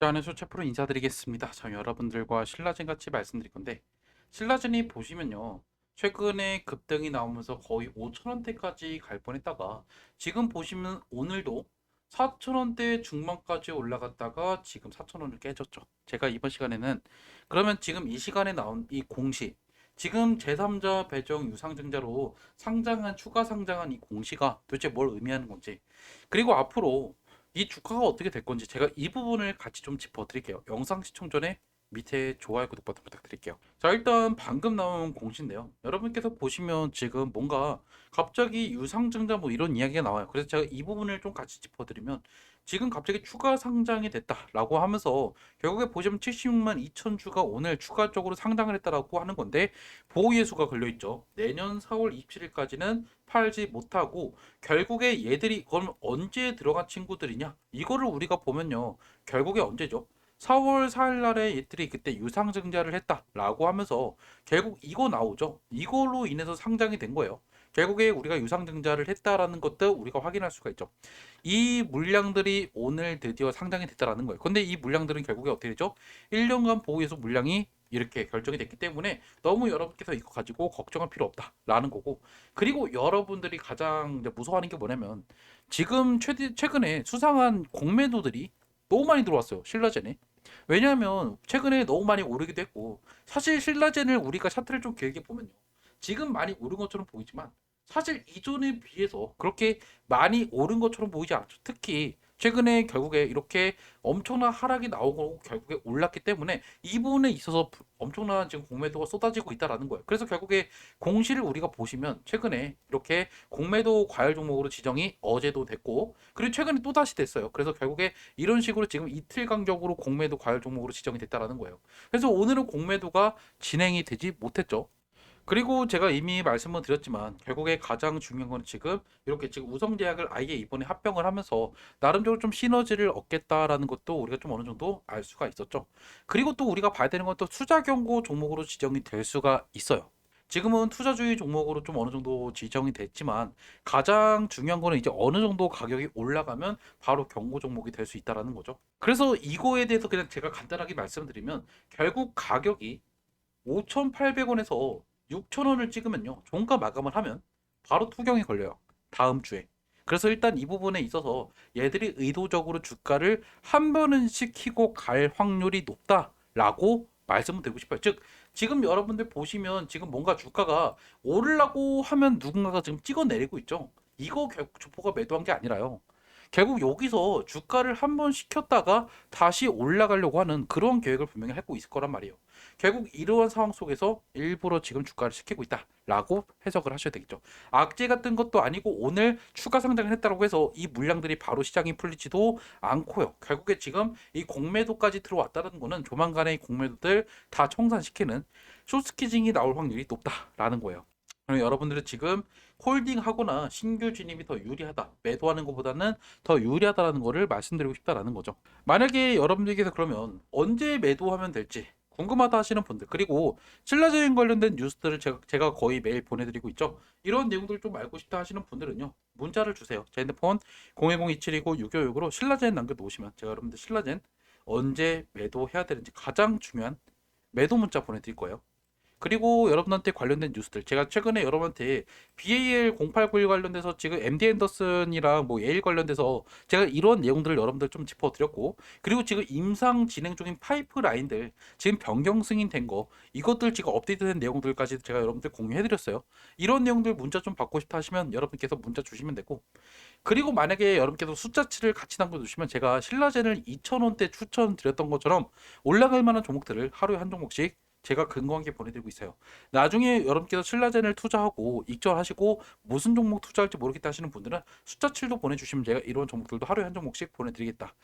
저는 수채프로 인사드리겠습니다. 자, 여러분들과 신라젠 같이 말씀드릴 건데 신라젠이 보시면요. 최근에 급등이 나오면서 거의 5천원대까지 갈 뻔했다가 지금 보시면 오늘도 4천원대 중반까지 올라갔다가 지금 4천원을 깨졌죠. 제가 이번 시간에는 그러면 지금 이 시간에 나온 이 공시 지금 제3자 배정 유상증자로 상장한 추가 상장한 이 공시가 도대체 뭘 의미하는 건지 그리고 앞으로 이 주가가 어떻게 될 건지 제가 이 부분을 같이 좀 짚어드릴게요. 영상 시청 전에 밑에 좋아요, 구독 버튼 부탁드릴게요. 자, 일단 방금 나온 공시인데요. 여러분께서 보시면 지금 뭔가 갑자기 유상증자 뭐 이런 이야기가 나와요. 그래서 제가 이 부분을 좀 같이 짚어드리면 지금 갑자기 추가 상장이 됐다라고 하면서 결국에 보시면 76만 2천 주가 오늘 추가적으로 상장을 했다라고 하는 건데 보호 예수가 걸려 있죠. 내년 4월 27일까지는 팔지 못하고 결국에 얘들이 그럼 언제 들어간 친구들이냐? 이거를 우리가 보면요. 결국에 언제죠? 4월 4일 날에 얘들이 그때 유상 증자를 했다라고 하면서 결국 이거 나오죠. 이걸로 인해서 상장이 된 거예요. 결국에 우리가 유상 증자를 했다라는 것도 우리가 확인할 수가 있죠. 이 물량들이 오늘 드디어 상장이 됐다라는 거예요. 근데 이 물량들은 결국에 어떻게 되죠? 1년간 보호해서 물량이 이렇게 결정이 됐기 때문에 너무 여러분께서 이거 가지고 걱정할 필요 없다라는 거고 그리고 여러분들이 가장 무서워하는 게 뭐냐면 지금 최, 최근에 수상한 공매도들이 너무 많이 들어왔어요 신라젠에 왜냐하면 최근에 너무 많이 오르기도 했고 사실 신라젠을 우리가 차트를 좀 길게 보면요. 지금 많이 오른 것처럼 보이지만 사실 이전에 비해서 그렇게 많이 오른 것처럼 보이지 않죠. 특히 최근에 결국에 이렇게 엄청난 하락이 나오고 결국에 올랐기 때문에 이 부분에 있어서 부- 엄청난 지금 공매도가 쏟아지고 있다라는 거예요. 그래서 결국에 공시를 우리가 보시면 최근에 이렇게 공매도 과열 종목으로 지정이 어제도 됐고 그리고 최근에 또 다시 됐어요. 그래서 결국에 이런 식으로 지금 이틀 간격으로 공매도 과열 종목으로 지정이 됐다라는 거예요. 그래서 오늘은 공매도가 진행이 되지 못했죠. 그리고 제가 이미 말씀을 드렸지만 결국에 가장 중요한 건 지금 이렇게 지금 우성제약을 아예 이번에 합병을 하면서 나름대로 좀 시너지를 얻겠다라는 것도 우리가 좀 어느 정도 알 수가 있었죠. 그리고 또 우리가 봐야 되는 건 또 투자 경고 종목으로 지정이 될 수가 있어요. 지금은 투자주의 종목으로 좀 어느 정도 지정이 됐지만 가장 중요한 거는 이제 어느 정도 가격이 올라가면 바로 경고 종목이 될 수 있다라는 거죠. 그래서 이거에 대해서 그냥 제가 간단하게 말씀드리면 결국 가격이 5,800원에서 6,000원을 찍으면요. 종가 마감을 하면 바로 투경이 걸려요. 다음 주에. 그래서 일단 이 부분에 있어서 얘들이 의도적으로 주가를 한 번은 시키고 갈 확률이 높다라고 말씀을 드리고 싶어요. 즉 지금 여러분들 보시면 지금 뭔가 주가가 오르려고 하면 누군가가 지금 찍어내리고 있죠. 이거 결국 주포가 매도한 게 아니라요. 결국 여기서 주가를 한 번 시켰다가 다시 올라가려고 하는 그런 계획을 분명히 하고 있을 거란 말이에요. 결국 이러한 상황 속에서 일부러 지금 주가를 시키고 있다라고 해석을 하셔야 되겠죠. 악재 같은 것도 아니고 오늘 추가 상장을 했다고 해서 이 물량들이 바로 시장이 풀리지도 않고요. 결국에 지금 이 공매도까지 들어왔다는 거는 조만간에 이 공매도들 다 청산시키는 쇼스키징이 나올 확률이 높다라는 거예요. 그럼 여러분들은 지금 홀딩하거나 신규 진입이 더 유리하다. 매도하는 것보다는 더 유리하다라는 거를 말씀드리고 싶다라는 거죠. 만약에 여러분들께서 그러면 언제 매도하면 될지 궁금하다 하시는 분들 그리고 신라제인 관련된 뉴스들을 제가, 제가 거의 매일 보내드리고 있죠. 이런 내용들을 좀 알고 싶다 하시는 분들은요. 문자를 주세요. 제 핸드폰 0102729-6565로 신라젠 남겨놓으시면 제가 여러분들 신라젠 언제 매도해야 되는지 가장 중요한 매도 문자 보내드릴 거예요. 그리고 여러분한테 관련된 뉴스들. 제가 최근에 여러분한테 BAL 0891 관련돼서 지금 MD 앤더슨이랑 뭐 예일 관련돼서 제가 이런 내용들을 여러분들 좀 짚어드렸고 그리고 지금 임상 진행 중인 파이프라인들 지금 변경 승인된 거 이것들 지금 업데이트된 내용들까지 제가 여러분들 공유해드렸어요. 이런 내용들 문자 좀 받고 싶다 하시면 여러분께서 문자 주시면 되고 그리고 만약에 여러분께서 숫자치를 같이 남겨주시면 제가 신라젠을 2,000원대 추천드렸던 것처럼 올라갈 만한 종목들을 하루에 한 종목씩 제가 근거한 게 보내드리고 있어요. 나중에 여러분께서 신라젠을 투자하고 익절하시고 무슨 종목 투자할지 모르겠다 하시는 분들은 숫자 7도 보내주시면 제가 이런 종목들도 하루에 한 종목씩 보내드리겠다.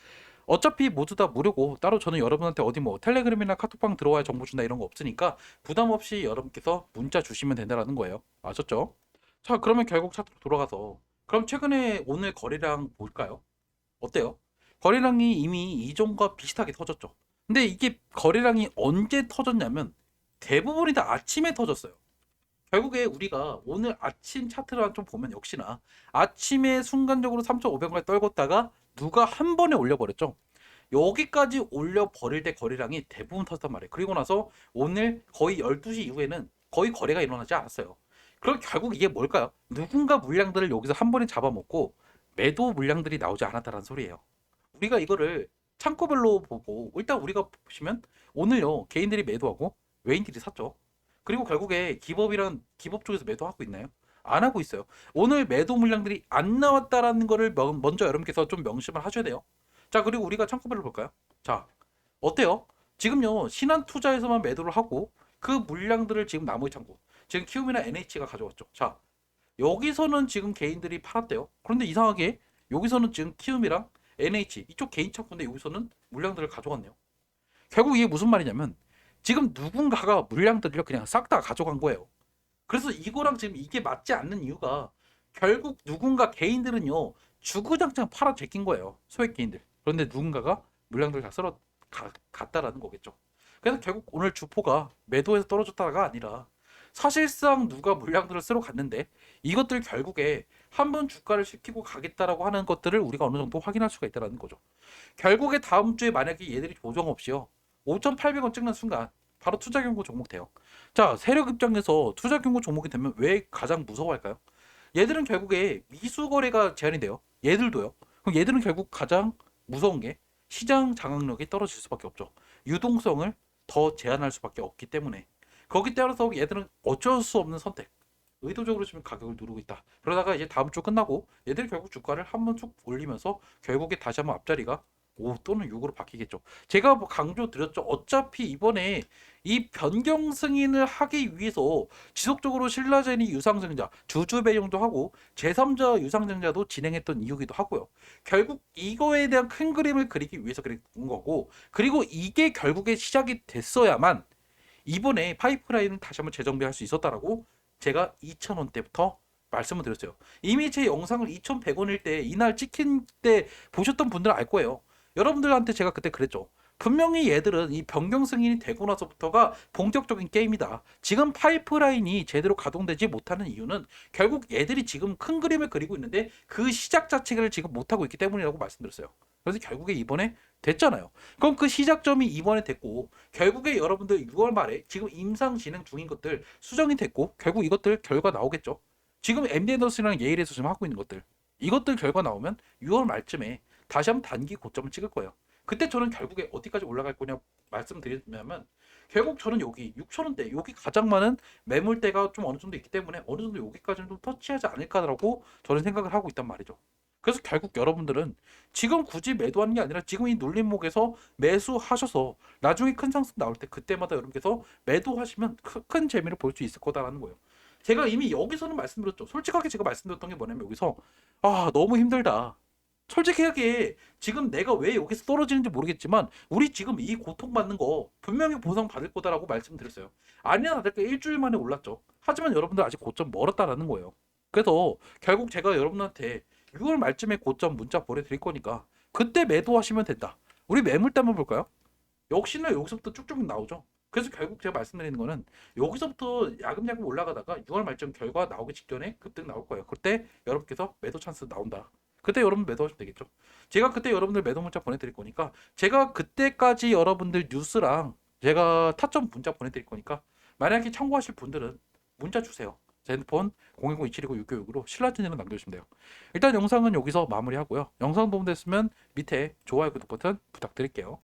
어차피 모두 다 무료고 따로 저는 여러분한테 어디 뭐 텔레그램이나 카톡방 들어와야 정보 준다 이런 거 없으니까 부담 없이 여러분께서 문자 주시면 된다라는 거예요. 아셨죠? 자 그러면 결국 차트로 돌아가서 그럼 최근에 오늘 거래량 볼까요? 어때요? 거래량이 이미 이전과 비슷하게 터졌죠. 근데 이게 거래량이 언제 터졌냐면 대부분이 다 아침에 터졌어요. 결국에 우리가 오늘 아침 차트를 좀 보면 역시나 아침에 순간적으로 3,500원에 떨궜다가 누가 한 번에 올려버렸죠. 여기까지 올려 버릴 때 거래량이 대부분 터졌단 말이에요. 그리고 나서 오늘 거의 12시 이후에는 거의 거래가 일어나지 않았어요. 그럼 결국 이게 뭘까요? 누군가 물량들을 여기서 한 번에 잡아먹고 매도 물량들이 나오지 않았다는 소리예요. 우리가 이거를 창고별로 보고 일단 우리가 보시면 오늘요 개인들이 매도하고 외인들이 샀죠. 그리고 결국에 기법이란 기법 쪽에서 매도하고 있나요? 안 하고 있어요. 오늘 매도 물량들이 안 나왔다라는 거를 명- 먼저 여러분께서 좀 명심을 하셔야 돼요. 자 그리고 우리가 창고별로 볼까요? 자 어때요? 지금요 신한 투자에서만 매도를 하고 그 물량들을 지금 나머지 창고 지금 키움이나 NH가 가져왔죠. 자 여기서는 지금 개인들이 팔았대요. 그런데 이상하게 여기서는 지금 키움이랑 NH 이쪽 개인 창고인데 여기서는 물량들을 가져갔네요. 결국 이게 무슨 말이냐면 지금 누군가가 물량들을 그냥 싹 다 가져간 거예요. 그래서 이거랑 지금 이게 맞지 않는 이유가 결국 누군가 개인들은요 주구장창 팔아 제낀 거예요 소액 개인들. 그런데 누군가가 물량들을 다 쓸어 가, 갔다라는 거겠죠. 그래서 결국 오늘 주포가 매도에서 떨어졌다가 아니라 사실상 누가 물량들을 쓸어 갔는데 이것들 결국에 한 번 주가를 시키고 가겠다라고 하는 것들을 우리가 어느 정도 확인할 수가 있다는 거죠. 결국에 다음 주에 만약에 얘들이 조정 없이요 5,800원 찍는 순간 바로 투자 경고 종목 돼요. 자 세력 입장에서 투자 경고 종목이 되면 왜 가장 무서워할까요? 얘들은 결국에 미수 거래가 제한이 돼요. 얘들도요. 그럼 얘들은 결국 가장 무서운 게 시장 장악력이 떨어질 수밖에 없죠. 유동성을 더 제한할 수밖에 없기 때문에 거기 따라서 얘들은 어쩔 수 없는 선택. 의도적으로 지금 가격을 누르고 있다. 그러다가 이제 다음 주 끝나고 얘들이 결국 주가를 한 번 쭉 올리면서 결국에 다시 한번 앞자리가 5 또는 6으로 바뀌겠죠. 제가 뭐 강조 드렸죠. 어차피 이번에 이 변경 승인을 하기 위해서 지속적으로 신라젠이 유상증자, 주주 배정도 하고 제3자 유상증자도 진행했던 이유기도 하고요. 결국 이거에 대한 큰 그림을 그리기 위해서 그린 거고 그리고 이게 결국에 시작이 됐어야만 이번에 파이프라인을 다시 한번 재정비할 수 있었다라고 제가 2,000원대부터 말씀을 드렸어요. 이미 제 영상을 2,100원일 때 이날 찍힌 때 보셨던 분들은 알 거예요. 여러분들한테 제가 그때 그랬죠. 분명히 얘들은 이 변경 승인이 되고 나서부터가 본격적인 게임이다. 지금 파이프라인이 제대로 가동되지 못하는 이유는 결국 얘들이 지금 큰 그림을 그리고 있는데 그 시작 자체를 지금 못하고 있기 때문이라고 말씀드렸어요. 그래서 결국에 이번에 됐잖아요. 그럼 그 시작점이 이번에 됐고 결국에 여러분들 6월 말에 지금 임상 진행 중인 것들 수정이 됐고 결국 이것들 결과 나오겠죠. 지금 앤더슨이랑 예일에서 지금 하고 있는 것들 이것들 결과 나오면 6월 말쯤에 다시 한번 단기 고점을 찍을 거예요. 그때 저는 결국에 어디까지 올라갈 거냐 말씀드리면 결국 저는 여기 6천 원대 여기 가장 많은 매물대가 좀 어느 정도 있기 때문에 어느 정도 여기까지는 좀 터치하지 않을까라고 저는 생각을 하고 있단 말이죠. 그래서 결국 여러분들은 지금 굳이 매도하는 게 아니라 지금 이 눌림목에서 매수하셔서 나중에 큰 상승 나올 때 그때마다 여러분께서 매도하시면 크- 큰 재미를 볼 수 있을 거다라는 거예요. 제가 이미 여기서는 말씀드렸죠. 솔직하게 제가 말씀드렸던 게 뭐냐면 여기서 아 너무 힘들다. 솔직하게 지금 내가 왜 여기서 떨어지는지 모르겠지만 우리 지금 이 고통받는 거 분명히 보상받을 거다라고 말씀드렸어요. 아니나 다를까 일주일 만에 올랐죠. 하지만 여러분들 아직 고점 멀었다라는 거예요. 그래서 결국 제가 여러분한테 6월 말쯤에 고점 문자 보내드릴 거니까 그때 매도하시면 된다. 우리 매물대 한번 볼까요? 역시나 여기서부터 쭉쭉 나오죠. 그래서 결국 제가 말씀드리는 거는 여기서부터 야금야금 올라가다가 6월 말쯤 결과 나오기 직전에 급등 나올 거예요. 그때 여러분께서 매도 찬스 나온다. 그때 여러분 매도하시면 되겠죠. 제가 그때 여러분들 매도 문자 보내드릴 거니까 제가 그때까지 여러분들 뉴스랑 제가 타점 문자 보내드릴 거니까 만약에 참고하실 분들은 문자 주세요. 제 핸드폰 010-2729-696으로 신라진으로 남겨주시면 돼요. 일단 영상은 여기서 마무리하고요. 영상 도움됐으면 밑에 좋아요, 구독 버튼 부탁드릴게요.